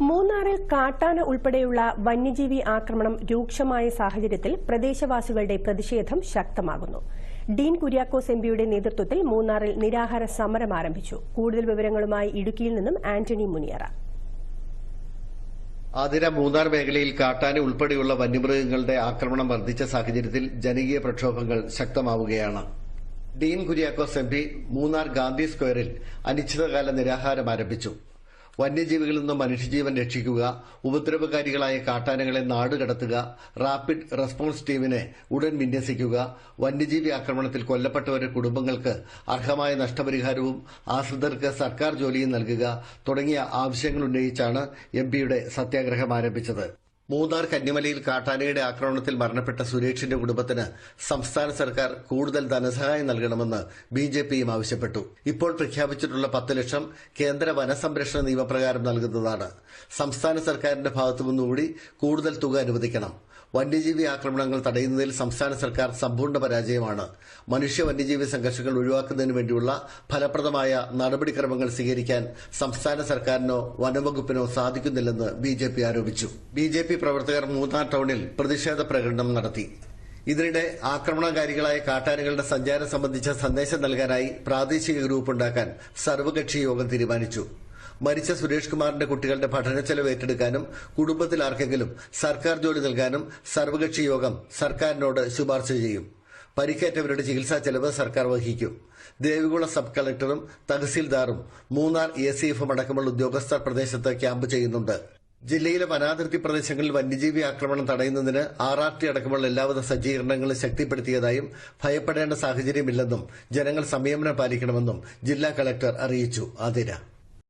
മൂന്നാറിൽ കാട്ടാന ഉൾപ്പെടെയുള്ള വന്യജീവി ആക്രമണം രൂക്ഷമായ സാഹചര്യത്തിൽ പ്രദേശവാസികളുടെ പ്രതിഷേധം ശക്തമാകുന്നു. ഡീൻ കുര്യാക്കോസ് എംപിയുടെ നേതൃത്വത്തിൽ മൂന്നാറിൽ നിരാഹാര സമരം ആരംഭിച്ചു. കൂടുതൽ വിവരങ്ങളുമായി ഇടുക്കിയിൽ നിന്നും ആന്റണി മുനിയറ. ആതിര മൂന്നാർ മേഖലയിൽ കാട്ടാന ഉൾപ്പെടെയുള്ള വന്യമൃഗങ്ങളുടെ ആക്രമണം വർദ്ധിച്ച സാഹചര്യത്തിൽ ജനകീയ പ്രക്ഷോഭങ്ങൾ ശക്തമാവുകയാണ്. ഡീൻ കുര്യാക്കോസ് എംപി മൂന്നാർ ഗാന്ധി സ്ക്വയറിൽ അനിശ്ചിതകാല നിരാഹാരം ആരംഭിച്ചു. വന്യജീവികളിൽ നിന്നും മനുഷ്യജീവൻ രക്ഷിക്കുക ഉപദ്രവകാരികളായ കാട്ടാനകളെ നാടുകടത്തുക റാപ്പിഡ് റെസ്പോൺസ് ടീമിനെ ഉടൻ വിന്യസിക്കുക വന്യജീവി ആക്രമണത്തിൽ കൊല്ലപ്പെട്ടവരുടെ കുടുംബങ്ങൾക്ക് അർഹമായ നഷ്ടപരിഹാരവും ആശ്രിതർക്ക് സർക്കാർ ജോലിയും നൽകുക തുടങ്ങിയ ആവശ്യങ്ങൾ ഉന്നയിച്ചാണ് എംപിയുടെ സത്യാഗ്രഹം ആരംഭിച്ചത്. മൂന്നാർ കന്നിമലയിൽ കാട്ടാനയുടെ ആക്രമണത്തിൽ മരണപ്പെട്ട സുരേഷിന്റെ കുടുംബത്തിന് സംസ്ഥാന സർക്കാർ കൂടുതൽ ധനസഹായം നൽകണമെന്ന് ബി ജെ പിയും ആവശ്യപ്പെട്ടു. ഇപ്പോൾ പ്രഖ്യാപിച്ചിട്ടുള്ള പത്ത് ലക്ഷം കേന്ദ്ര വനസംരക്ഷണ നിയമപ്രകാരം നൽകുന്നതാണ്. സംസ്ഥാന സർക്കാരിന്റെ ഭാഗത്തുനിന്നുകൂടി കൂടുതൽ തുക അനുവദിക്കണം. വന്യജീവി ആക്രമണങ്ങൾ തടയുന്നതിൽ സംസ്ഥാന സർക്കാർ സമ്പൂർണ പരാജയമാണ്. മനുഷ്യ വന്യജീവി സംഘർഷങ്ങൾ ഒഴിവാക്കുന്നതിന് വേണ്ടിയുള്ള ഫലപ്രദമായ നടപടിക്രമങ്ങൾ സ്വീകരിക്കാൻ സംസ്ഥാന സർക്കാരിനോ വനംവകുപ്പിനോ സാധിക്കുന്നില്ലെന്ന് ബി ആരോപിച്ചു. ബി പി പ്രവർത്തകർ മൂന്നാർ ടൌണിൽ പ്രതിഷേധ പ്രകടനം നടത്തി. ഇതിനിടെ ആക്രമണകാരികളായ കാട്ടാനകളുടെ സഞ്ചാരം സംബന്ധിച്ച സന്ദേശം നൽകാനായി പ്രാദേശിക ഗ്രൂപ്പ് ഉണ്ടാക്കാൻ സർവകക്ഷി യോഗം തീരുമാനിച്ചു. മരിച്ച സുരേഷ് കുമാറിന്റെ കുട്ടികളുടെ പഠന ചെലവ് ഏറ്റെടുക്കാനും കുടുംബത്തിൽ ആർക്കെങ്കിലും സർക്കാർ ജോലി നൽകാനും സർവകക്ഷി യോഗം സർക്കാരിനോട് ശുപാർശ ചെയ്യും. പരിക്കേറ്റവരുടെ ചികിത്സാ ചെലവ് സർക്കാർ വഹിക്കും. ദേവികുളം സബ് കളക്ടറും തഹസീൽദാറും മൂന്നാർ എ സി എഫും അടക്കമുള്ള ഉദ്യോഗസ്ഥർ പ്രദേശത്ത് ക്യാമ്പ് ചെയ്യുന്നുണ്ട്. ജില്ലയിലെ വനാതിർത്തി പ്രദേശങ്ങളിൽ വന്യജീവി ആക്രമണം തടയുന്നതിന് ആർ ആർ ടി അടക്കമുള്ള എല്ലാവിധ സജ്ജീകരണങ്ങളും ശക്തിപ്പെടുത്തിയതായും ഭയപ്പെടേണ്ട സാഹചര്യമില്ലെന്നും ജനങ്ങൾ സംയമനം പാലിക്കണമെന്നും ജില്ലാ കളക്ടർ അറിയിച്ചു. ആതിര